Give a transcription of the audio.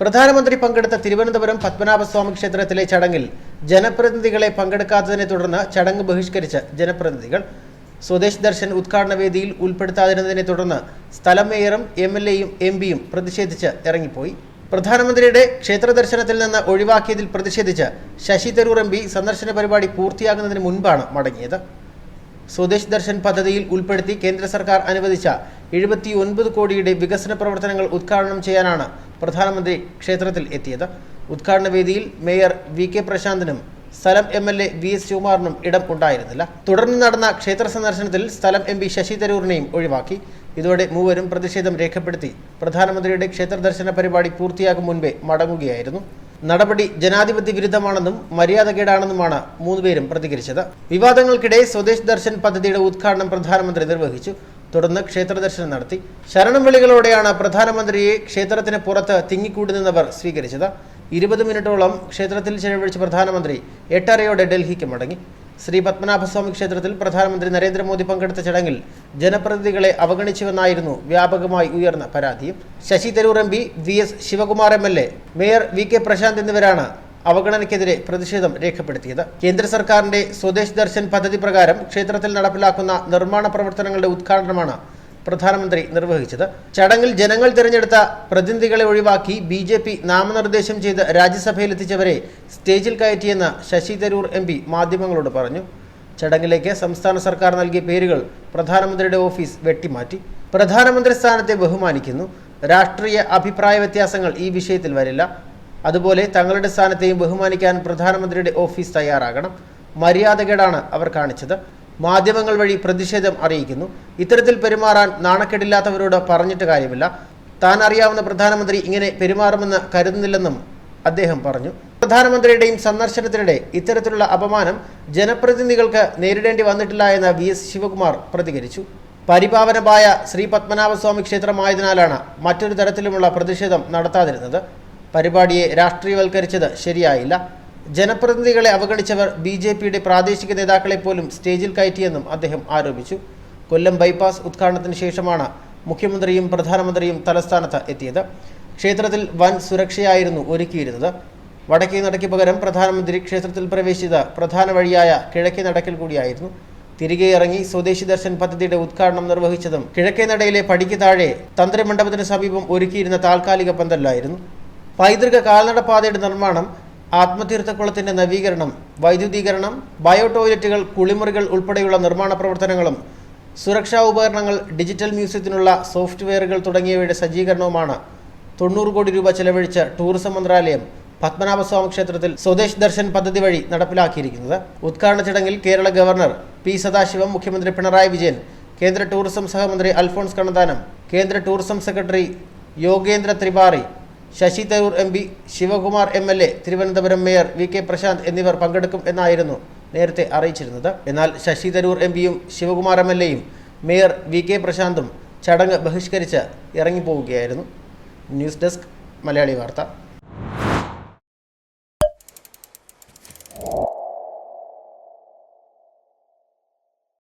പ്രധാനമന്ത്രി പങ്കെടുത്ത തിരുവനന്തപുരം പത്മനാഭസ്വാമി ക്ഷേത്രത്തിലെ ചടങ്ങിൽ ജനപ്രതിനിധികളെ പങ്കെടുക്കാത്തതിനെ തുടർന്ന് ചടങ്ങ് ബഹിഷ്കരിച്ച് ജനപ്രതിനിധികൾ സ്വദേശ് ദർശൻ ഉദ്ഘാടന വേദിയിൽ ഉൾപ്പെടുത്താതിരുന്നതിനെ തുടർന്ന് സ്ഥലം മേയറും എം എൽ എയും എം പിയും പ്രതിഷേധിച്ച് ഇറങ്ങിപ്പോയി. പ്രധാനമന്ത്രിയുടെ ക്ഷേത്ര ദർശനത്തിൽ നിന്ന് ഒഴിവാക്കിയതിൽ പ്രതിഷേധിച്ച് ശശി തരൂർ എം പി സന്ദർശന പരിപാടി പൂർത്തിയാകുന്നതിന് മുൻപാണ് മടങ്ങിയത്. സ്വദേശ് ദർശൻ പദ്ധതിയിൽ ഉൾപ്പെടുത്തി കേന്ദ്ര സർക്കാർ അനുവദിച്ച എഴുപത്തി ഒൻപത് കോടിയുടെ വികസന പ്രവർത്തനങ്ങൾ ഉദ്ഘാടനം ചെയ്യാനാണ് പ്രധാനമന്ത്രി ക്ഷേത്രത്തിൽ എത്തിയത്. ഉദ്ഘാടന വേദിയിൽ മേയർ വി കെ പ്രശാന്തിനും സ്ഥലം M L A V S ശിവകുമാറിനും ഇടം ഉണ്ടായിരുന്നില്ല. തുടർന്ന് നടന്ന ക്ഷേത്ര സന്ദർശനത്തിൽ സ്ഥലം എം പി ശശി തരൂരിനെയും ഒഴിവാക്കി. ഇതോടെ മൂവരും പ്രതിഷേധം രേഖപ്പെടുത്തി. പ്രധാനമന്ത്രിയുടെ ക്ഷേത്ര ദർശന പരിപാടി പൂർത്തിയാകും മുൻപേ മടങ്ങുകയായിരുന്നു. നടപടി ജനാധിപത്യ വിരുദ്ധമാണെന്നും മര്യാദകേടാണെന്നുമാണ് മൂന്നുപേരും പ്രതികരിച്ചത്. വിവാദങ്ങൾക്കിടെ സ്വദേശ് ദർശൻ പദ്ധതിയുടെ ഉദ്ഘാടനം പ്രധാനമന്ത്രി നിർവഹിച്ചു. തുടർന്ന് ക്ഷേത്രദർശനം നടത്തി. ശരണം വിളികളോടെയാണ് പ്രധാനമന്ത്രിയെ ക്ഷേത്രത്തിന് പുറത്ത് തിങ്ങിക്കൂടി നിന്നവർ സ്വീകരിച്ചത്. ഇരുപത് മിനിറ്റോളം ക്ഷേത്രത്തിൽ ചെലവഴിച്ച പ്രധാനമന്ത്രി എട്ടരയോടെ ഡൽഹിക്ക് മടങ്ങി. ശ്രീ പത്മനാഭസ്വാമി ക്ഷേത്രത്തിൽ പ്രധാനമന്ത്രി നരേന്ദ്രമോദി പങ്കെടുത്ത ചടങ്ങിൽ ജനപ്രതിനിധികളെ അവഗണിച്ചുവെന്നായിരുന്നു വ്യാപകമായി ഉയർന്ന പരാതിയും. Shashi Tharoor M P V S Sivakumar M L A mayor V K Prashanth എന്നിവരാണ് അവഗണനയ്ക്കെതിരെ പ്രതിഷേധം രേഖപ്പെടുത്തിയത്. കേന്ദ്ര സർക്കാരിന്റെ സ്വദേശ് ദർശൻ പദ്ധതി പ്രകാരം ക്ഷേത്രത്തിൽ നടപ്പിലാക്കുന്ന നിർമ്മാണ പ്രവർത്തനങ്ങളുടെ ഉദ്ഘാടനമാണ് പ്രധാനമന്ത്രി നിർവഹിച്ചത്. ചടങ്ങിൽ ജനങ്ങൾ തിരഞ്ഞെടുത്ത പ്രതിനിധികളെ ഒഴിവാക്കി ബി ജെ പി നാമനിർദ്ദേശം ചെയ്ത് രാജ്യസഭയിലെത്തിച്ചവരെ സ്റ്റേജിൽ കയറ്റിയെന്ന് ശശി തരൂർ എം പി മാധ്യമങ്ങളോട് പറഞ്ഞു. ചടങ്ങിലേക്ക് സംസ്ഥാന സർക്കാർ നൽകിയ പേരുകൾ പ്രധാനമന്ത്രിയുടെ ഓഫീസ് വെട്ടിമാറ്റി. പ്രധാനമന്ത്രി സ്ഥാനത്തെ ബഹുമാനിക്കുന്നു. രാഷ്ട്രീയ അഭിപ്രായ വ്യത്യാസങ്ങൾ ഈ വിഷയത്തിൽ വരില്ല. അതുപോലെ തങ്ങളുടെ സ്ഥാനത്തെയും ബഹുമാനിക്കാൻ പ്രധാനമന്ത്രിയുടെ ഓഫീസ് തയ്യാറാകണം. മര്യാദകേടാണ് അവർ കാണിച്ചത്. മാധ്യമങ്ങൾ വഴി പ്രതിഷേധം അറിയിക്കുന്നു. ഇത്തരത്തിൽ പെരുമാറാൻ നാണക്കേടില്ലാത്തവരോട് പറഞ്ഞിട്ട് കാര്യമില്ല. താൻ അറിയാവുന്ന പ്രധാനമന്ത്രി ഇങ്ങനെ പെരുമാറുമെന്ന് കരുതുന്നില്ലെന്നും അദ്ദേഹം പറഞ്ഞു. പ്രധാനമന്ത്രിയുടെയും സന്ദർശനത്തിനിടെ ഇത്തരത്തിലുള്ള അപമാനം ജനപ്രതിനിധികൾക്ക് നേരിടേണ്ടി വന്നിട്ടില്ല എന്ന് വി എസ് ശിവകുമാർ പ്രതികരിച്ചു. പരിപാവനമായ ശ്രീ പത്മനാഭസ്വാമി ക്ഷേത്രമായതിനാലാണ് മറ്റൊരു തരത്തിലുമുള്ള പ്രതിഷേധം നടത്താതിരുന്നത്. പരിപാടിയെ രാഷ്ട്രീയവൽക്കരിച്ചത് ശരിയായില്ല. ജനപ്രതിനിധികളെ അവഗണിച്ചവർ ബി ജെ പിയുടെ പ്രാദേശിക നേതാക്കളെ പോലും സ്റ്റേജിൽ കയറ്റിയെന്നും അദ്ദേഹം ആരോപിച്ചു. കൊല്ലം ബൈപ്പാസ് ഉദ്ഘാടനത്തിന് ശേഷമാണ് മുഖ്യമന്ത്രിയും പ്രധാനമന്ത്രിയും തലസ്ഥാനത്ത് എത്തിയത്. ക്ഷേത്രത്തിൽ വൻ സുരക്ഷയായിരുന്നു ഒരുക്കിയിരുന്നത്. വടക്കേ നടയ്ക്ക് പകരം പ്രധാനമന്ത്രി ക്ഷേത്രത്തിൽ പ്രവേശിച്ചത് പ്രധാന വഴിയായ കിഴക്കേ നടക്കിൽ കൂടിയായിരുന്നു. തിരികെ ഇറങ്ങി സ്വദേശി ദർശൻ പദ്ധതിയുടെ ഉദ്ഘാടനം നിർവഹിച്ചതും കിഴക്കേ നടയിലെ പടിക്ക് താഴെ തന്ത്രമണ്ഡപത്തിന് സമീപം ഒരുക്കിയിരുന്ന താൽക്കാലിക പന്തലിലായിരുന്നു. പൈതൃക കാൽനടപ്പാതയുടെ നിർമ്മാണം ആത്മതീർത്ഥക്കുളത്തിന്റെ നവീകരണം വൈദ്യുതീകരണം ബയോ ടോയ്ലറ്റുകൾ കുളിമുറികൾ ഉൾപ്പെടെയുള്ള നിർമ്മാണ പ്രവർത്തനങ്ങളും സുരക്ഷാ ഉപകരണങ്ങൾ ഡിജിറ്റൽ മ്യൂസിയത്തിനുള്ള സോഫ്റ്റ്വെയറുകൾ തുടങ്ങിയവയുടെ സജ്ജീകരണവുമാണ് തൊണ്ണൂറ് കോടി രൂപ ചെലവഴിച്ച ടൂറിസം മന്ത്രാലയം പത്മനാഭസ്വാമി ക്ഷേത്രത്തിൽ സ്വദേശ് ദർശൻ പദ്ധതി വഴി നടപ്പിലാക്കിയിരിക്കുന്നത്. ഉദ്ഘാടന ചടങ്ങിൽ കേരള ഗവർണർ പി സദാശിവം മുഖ്യമന്ത്രി പിണറായി വിജയൻ കേന്ദ്ര ടൂറിസം സഹമന്ത്രി അൽഫോൺസ് കണ്ണന്താനം കേന്ദ്ര tourism secretary Yogendra Tripathi Shashi Tharoor M P Sivakumar M L A Thiruvananthapuram mayor V K Prashanth എന്നിവർ പങ്കെടുക്കും എന്നായിരുന്നു നേരത്തെ അറിയിച്ചിരുന്നത്. എന്നാൽ ശശി തരൂർ എം പിയും ശിവകുമാർ എം എൽ എയും മേയർ വി കെ പ്രശാന്തും ചടങ്ങ് ബഹിഷ്കരിച്ച് ഇറങ്ങിപ്പോവുകയായിരുന്നു. News desk Malayali Vartha.